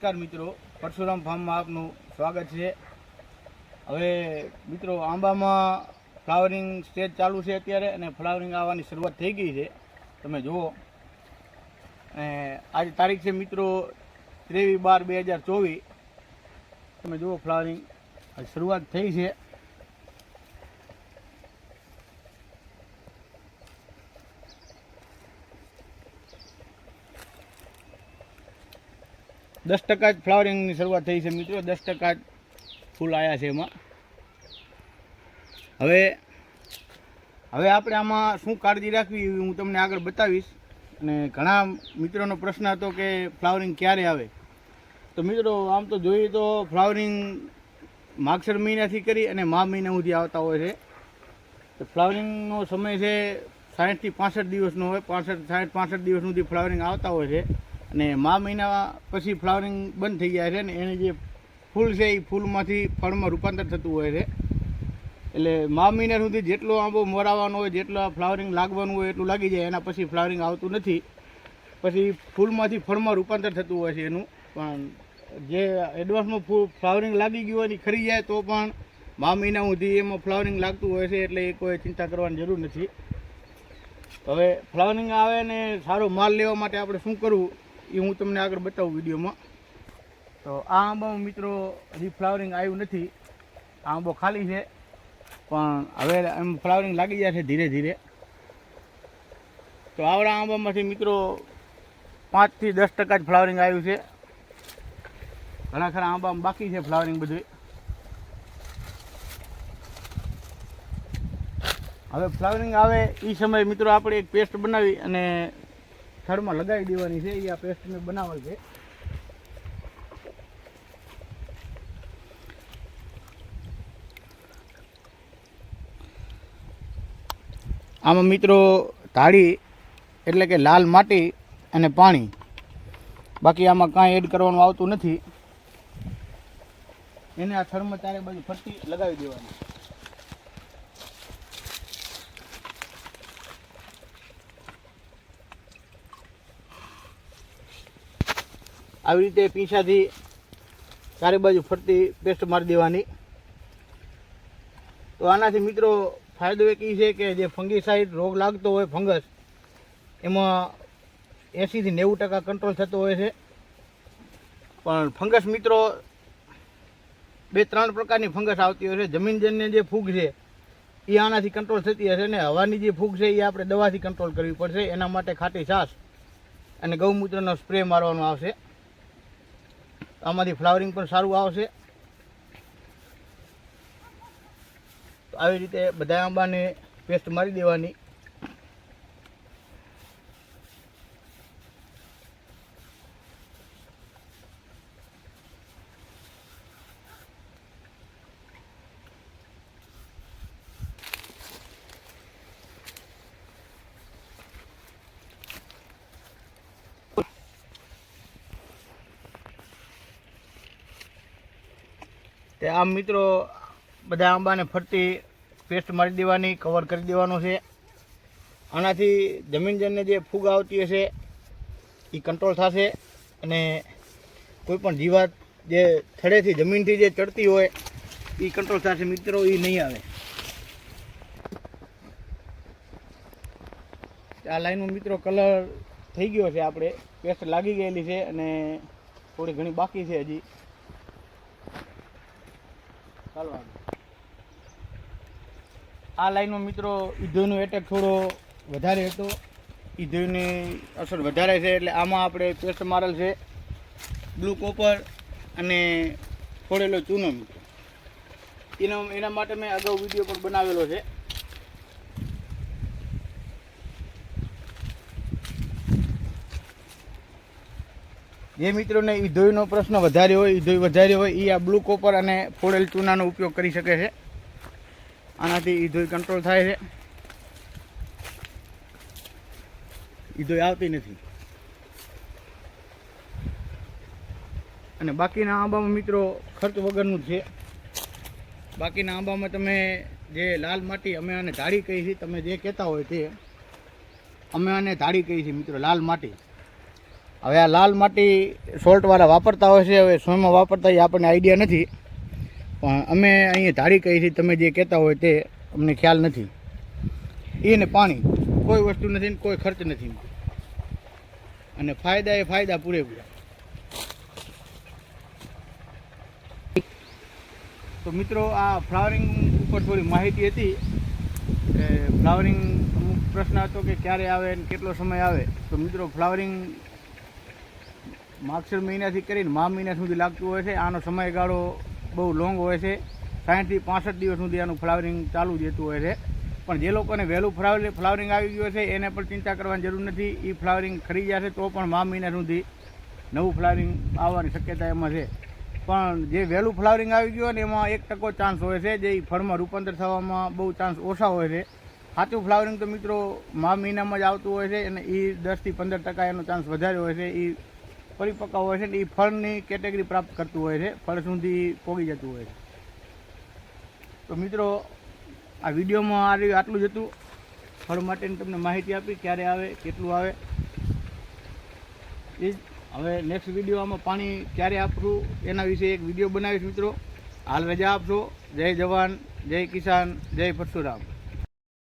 નમસ્કાર મિત્રો. પરશુરામ ફાર્મમાં આપનું સ્વાગત છે. હવે મિત્રો આંબામાં ફ્લાવરિંગ સ્ટેજ ચાલુ છે અત્યારે અને ફ્લાવરિંગ આવવાની શરૂઆત થઈ ગઈ છે. તમે જુઓ. અને આજે તારીખ છે મિત્રો ત્રેવીસ બાર બે હજાર ચોવીસ. તમે જુઓ ફ્લાવરિંગ. શરૂઆત થઈ છે. દસ ટકા જ ફ્લાવરિંગની શરૂઆત થઈ છે મિત્રો. દસ ટકા જ ફૂલ આવ્યા છે એમાં. હવે હવે આપણે આમાં શું કાળજી રાખવી એવી હું તમને આગળ બતાવીશ. અને ઘણા મિત્રોનો પ્રશ્ન હતો કે ફ્લાવરિંગ ક્યારે આવે? તો મિત્રો, આમ તો જોઈએ તો ફ્લાવરિંગ માગસર મહિનાથી કરી અને મા મહિના સુધી આવતા હોય છે. તો ફ્લાવરિંગનો સમય છે સાઠથી પાસઠ દિવસનો હોય. પાસઠ સાઠ પાસઠ દિવસ સુધી ફ્લાવરિંગ આવતા હોય છે. અને મા મહિના પછી ફ્લાવરિંગ બંધ થઈ જાય છે ને એને જે ફૂલ છે એ ફૂલમાંથી ફળમાં રૂપાંતર થતું હોય છે. એટલે મા મહિના સુધી જેટલો આંબો મોરાવાનો હોય, જેટલો ફ્લાવરિંગ લાગવાનું હોય એટલું લાગી જાય, એના પછી ફ્લાવરિંગ આવતું નથી. પછી ફૂલમાંથી ફળમાં રૂપાંતર થતું હોય છે એનું. પણ જે એડવાન્સમાં ફૂલ ફ્લાવરિંગ લાગી ગયું હોય ખરી જાય તો પણ મા મહિના સુધી એમાં ફ્લાવરિંગ લાગતું હોય છે એટલે એ કોઈ ચિંતા કરવાની જરૂર નથી. હવે ફ્લાવરિંગ આવે ને સારો માલ લેવા માટે આપણે શું કરવું? એ હું તમને આગળ બતાવું વિડીયોમાં. તો આ આંબામાં મિત્રો હજી ફ્લાવરિંગ આવ્યું નથી. આ આંબો ખાલી છે. પણ હવે એમ ફ્લાવરિંગ લાગી જાય છે ધીરે ધીરે. તો આવડા આંબામાંથી મિત્રો પાંચથી દસ ટકા જ ફ્લાવરિંગ આવ્યું છે. ઘણા ખરા આંબામાં બાકી છે ફ્લાવરિંગ બધું હવે ફ્લાવરિંગ આવે એ સમયે મિત્રો આપણે એક પેસ્ટ બનાવી અને થડમાં લગાવી દેવાની છે, એ આ પેસ્ટ મેં બનાવેલ છે. આમાં મિત્રો તાળી એટલે કે લાલ માટી અને પાણી. બાકી આમાં કાંઈ એડ કરવાનું આવતું નથી. એને આ થર્મ ચારે બાજુ ફરતી લગાવી દેવાની. આવી રીતે પીંછાથી ચારે બાજુ ફરતી પેસ્ટ મારી દેવાની. તો આનાથી મિત્રો ફાયદો એક એ છે કે જે ફંગીસાઇડ રોગ લાગતો હોય ફંગસ, એમાં એંસીથી નેવું ટકા કંટ્રોલ થતો હોય છે. પણ ફંગસ મિત્રો બે ત્રણ પ્રકારની ફંગસ આવતી હોય છે. જમીનજન્ય જે ફૂગ છે એ આનાથી કંટ્રોલ થતી હશે ને હવાની જે ફૂગ છે એ આપણે દવાથી કંટ્રોલ કરવી પડશે. એના માટે ખાટી છાશ અને ગૌમૂત્રનો સ્પ્રે મારવાનો આવશે. આમાંથી ફ્લાવરિંગ પણ સારું આવશે. આવી રીતે બધા આંબાને પેસ્ટ મારી દેવાની. તે આમ મિત્રો, બધા આંબાને ફરતી પેસ્ટ મારી દેવાની કવર કરી દેવાનું છે. આનાથી જમીનજન્ય જે ફૂગ આવતી હશે, એ કંટ્રોલ થશે અને કોઈપણ જીવાત જે થડેથી જમીનથી જે ચડતી હોય, એ કંટ્રોલ થશે. મિત્રો, એ નહીં આવે. આ લાઈનનો મિત્રો કલર થઈ ગયો છે, આપણે. પેસ્ટ લાગી ગયેલી છે અને થોડી ઘણી બાકી છે હજી. ચાલો આ લાઈનમાં મિત્રો ઈધોઈનો એટેક થોડો વધારે હતો. ઈધોઈની અસર વધારે છે એટલે આમાં આપણે પેસ્ટ મારેલ છે. બ્લુ કોપર અને ફોડેલો ચૂનો મિત્રો. એના એના માટે મેં અગાઉ વીડિયો પણ બનાવેલો છે. જે મિત્રોને ઈધોઈનો પ્રશ્ન વધારે હોય ઈધોઈ વધારે હોય એ આ બ્લુ કોપર અને ફોડેલ ચૂનાનો ઉપયોગ કરી શકે છે. આનાથી ઈધોઈ કંટ્રોલ થાય છે. ઈધોઈ આવતી નથી. અને બાકીના આંબામાં મિત્રો ખર્ચ વગરનું છે. બાકીના આંબામાં તમે જે લાલ માટી અમે આને ધાડી કહી છીએ તમે જે કહેતા હોય તે અમે આને ધાડી કહી છીએ મિત્રો, લાલ માટી. હવે આ લાલ માટી સોલ્ટવાળા વાપરતા હોય છે, હવે સોયમાં વાપરતા એ આપણને આઈડિયા નથી. પણ અમે અહીંયા ધાડી કહી છે તમે જે કહેતા હોય તે અમને ખ્યાલ નથી. એ ને પાણી, કોઈ વસ્તુ નથી ને કોઈ ખર્ચ નથી. અને ફાયદા એ ફાયદા પૂરેપૂરા. તો મિત્રો, આ ફ્લાવરિંગ ઉપર થોડી માહિતી હતી. ફ્લાવરિંગ અમુક પ્રશ્ન હતો કે ક્યારે આવે અને કેટલો સમય આવે. તો મિત્રો ફ્લાવરિંગ માગસર મહિનાથી કરીને મા મહિના સુધી લાગતું હોય છે. આનો સમયગાળો બહુ લોંગ હોય છે. સાઠથી પાસઠ દિવસ સુધી આનું ફ્લાવરિંગ ચાલુ જતું હોય છે. પણ જે લોકોને વહેલું ફ્લાવરિંગ ફ્લાવરિંગ આવી ગયું છે, એને પણ ચિંતા કરવાની જરૂર નથી. એ ફ્લાવરિંગ ખરી જશે તો પણ મા મહિના સુધી નવું ફ્લાવરિંગ આવવાની શક્યતા એમાં છે. પણ જે વહેલું ફ્લાવરિંગ આવી ગયું હોય એમાં એક ટકો ચાન્સ હોય છે. જે ફળમાં રૂપાંતર થવામાં બહુ ચાન્સ ઓછા હોય છે. સાચું ફ્લાવરિંગ તો મિત્રો મા મહિનામાં જ આવતું હોય છે અને એ દસથી પંદર ટકા એનો ચાન્સ વધારે હોય છે. એ પરિપક્વ હોય છે ને એ ફળની કેટેગરી પ્રાપ્ત કરતું હોય છે. ફળ સુધી પોગી જતું હોય છે. તો મિત્રો, આ વિડીયોમાં આ આટલું જ હતું. ફળ માટેની તમને માહિતી આપી, ક્યારે આવે, કેટલું આવે. એ હવે નેક્સ્ટ વિડીયોમાં પાણી ક્યારે આપવું એના વિશે એક વીડિયો બનાવીશ મિત્રો. હાલ રજા આપશો. જય જવાન, જય કિસાન, જય પરશુરામ.